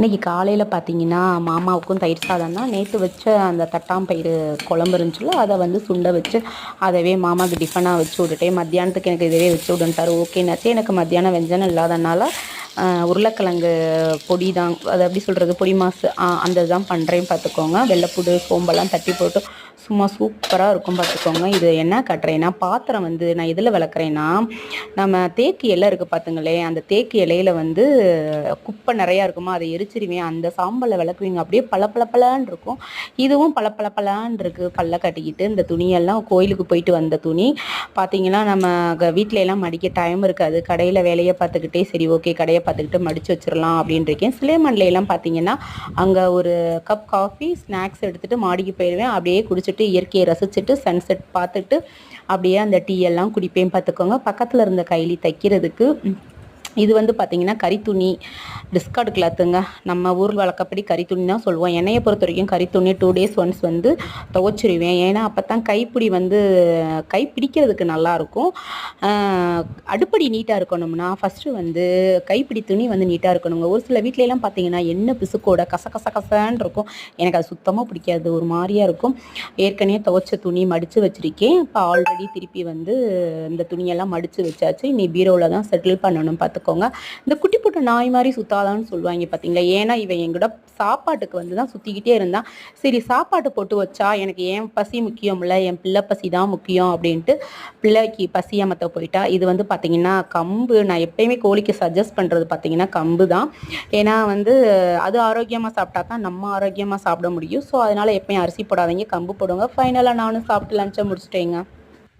இன்றைக்கி காலையில் பார்த்தீங்கன்னா மாமாவுக்கும் தயிர் சாதம் தான். நேற்று வச்ச அந்த தட்டாம்பயிறு குழம்பு இருந்துச்சுல அதை வந்து சுண்டை வச்சு அதவே மாமாவுக்கு டிஃபனாக வச்சு விட்டுட்டேன் மத்தியானத்துக்கு எனக்கு இதுவே வச்சு விடுன்ட்டாரு. ஓகேனாச்சு எனக்கு மத்தியானம் வெஞ்சனம் இல்லாதனால உருளைக்கிழங்கு பொடி தான் அது எப்படி சொல்கிறது பொடி மாசு ஆ, அந்த இதுதான் பண்ணுறேன் பார்த்துக்கோங்க வெள்ளைப்பூடு சோம்பெல்லாம் தட்டி போட்டு சும்மா சூப்பராக இருக்கும் பார்த்துக்கோங்க இது என்ன கட்டுறேன்னா பாத்திரம் வந்து நான் எதில் விளக்குறேன்னா நம்ம தேக்கு இலை இருக்குது பார்த்துங்களேன் அந்த தேக்கு இலையில வந்து குப்பை நிறையா இருக்குமா அதை எரிச்சிருவேன் அந்த சாம்பலில் விளக்குவீங்க. அப்படியே பளபளபளன்னு இருக்கும். இதுவும் பளபளப்பலான் இருக்குது பல்ல கட்டிக்கிட்டு இந்த துணியெல்லாம் கோயிலுக்கு போயிட்டு வந்த துணி. பார்த்தீங்கன்னா நம்ம க- எல்லாம் மடிக்க டைம் இருக்காது. கடையில் வேலையை பார்த்துக்கிட்டே சரி ஓகே கடையை பார்த்துக்கிட்டு மடித்து வச்சிடலாம் அப்படின்னு இருக்கேன் சிலேமன்ல எல்லாம் பார்த்தீங்கன்னா அங்கே ஒரு கப் காஃபி ஸ்நாக்ஸ் எடுத்துகிட்டு மாடிக்கு போயிடுவேன் அப்படியே குடிச்சிட்டு இயற்கையை ரசிச்சுட்டு சன்செட் பார்த்துட்டு அப்படியே அந்த டீ எல்லாம் குடிப்பேன் பார்த்துக்கோங்க. பக்கத்தில் இருந்த கைலி தைக்கிறதுக்கு இது வந்து பார்த்தீங்கன்னா கரித்துணி டிஸ்கார்டு கிளாத்துங்க நம்ம ஊர் வழக்கப்படி கரித்துணி தான் சொல்லுவோம். என்னையை பொறுத்த வரைக்கும் கரித்துணி டூ டேஸ் ஒன்ஸ் வந்து துவைச்சிருவேன். ஏன்னா அப்போ தான் கைப்பிடி வந்து கை பிடிக்கிறதுக்கு நல்லாயிருக்கும் அடுப்படி நீட்டாக இருக்கணும்னா ஃபஸ்ட்டு வந்து கைப்பிடி துணி வந்து நீட்டாக இருக்கணுங்க. ஒரு சில வீட்லையெல்லாம் பார்த்தீங்கன்னா என்ன பிசுக்கோட கச கச கசன்னு இருக்கும். எனக்கு அது சுத்தமாக பிடிக்காது. ஒரு மாதிரியாக இருக்கும். ஏற்கனவே துவைச்ச துணி மடித்து வச்சுருக்கேன். இப்போ ஆல்ரெடி திருப்பி வந்து இந்த துணியெல்லாம் மடித்து வச்சாச்சு. நீ பீரோவில் தான் செட்டில் பண்ணணும். பார்த்துக்கோங்க இந்த குட்டி போட்ட நாய் மாதிரி சுத்தாதான்னு சொல்லுவாங்க பார்த்தீங்களா ஏன்னா இவன் எங்கூட சாப்பாட்டுக்கு வந்து தான் சுற்றிக்கிட்டே இருந்தான். சரி சாப்பாட்டு போட்டு வச்சா எனக்கு என் பசி முக்கியம் இல்லை என் பிள்ளை பசி தான் முக்கியம் அப்படின்ட்டு பிள்ளைக்கு பசி அமத்த போயிட்டா. இது வந்து பார்த்தீங்கன்னா கம்பு. நான் எப்பயுமே கோழிக்கு சஜஸ்ட் பண்ணுறது பார்த்தீங்கன்னா கம்பு தான். ஏன்னா வந்து அது ஆரோக்கியமாக சாப்பிட்டா தான் நம்ம ஆரோக்கியமாக சாப்பிட முடியும். ஸோ அதனால் எப்பயும் அரிசி போடாதீங்க கம்பு போடுங்க. ஃபைனலாக நானும் சாப்பிட்டு லஞ்சை முடிச்சிட்டேங்க.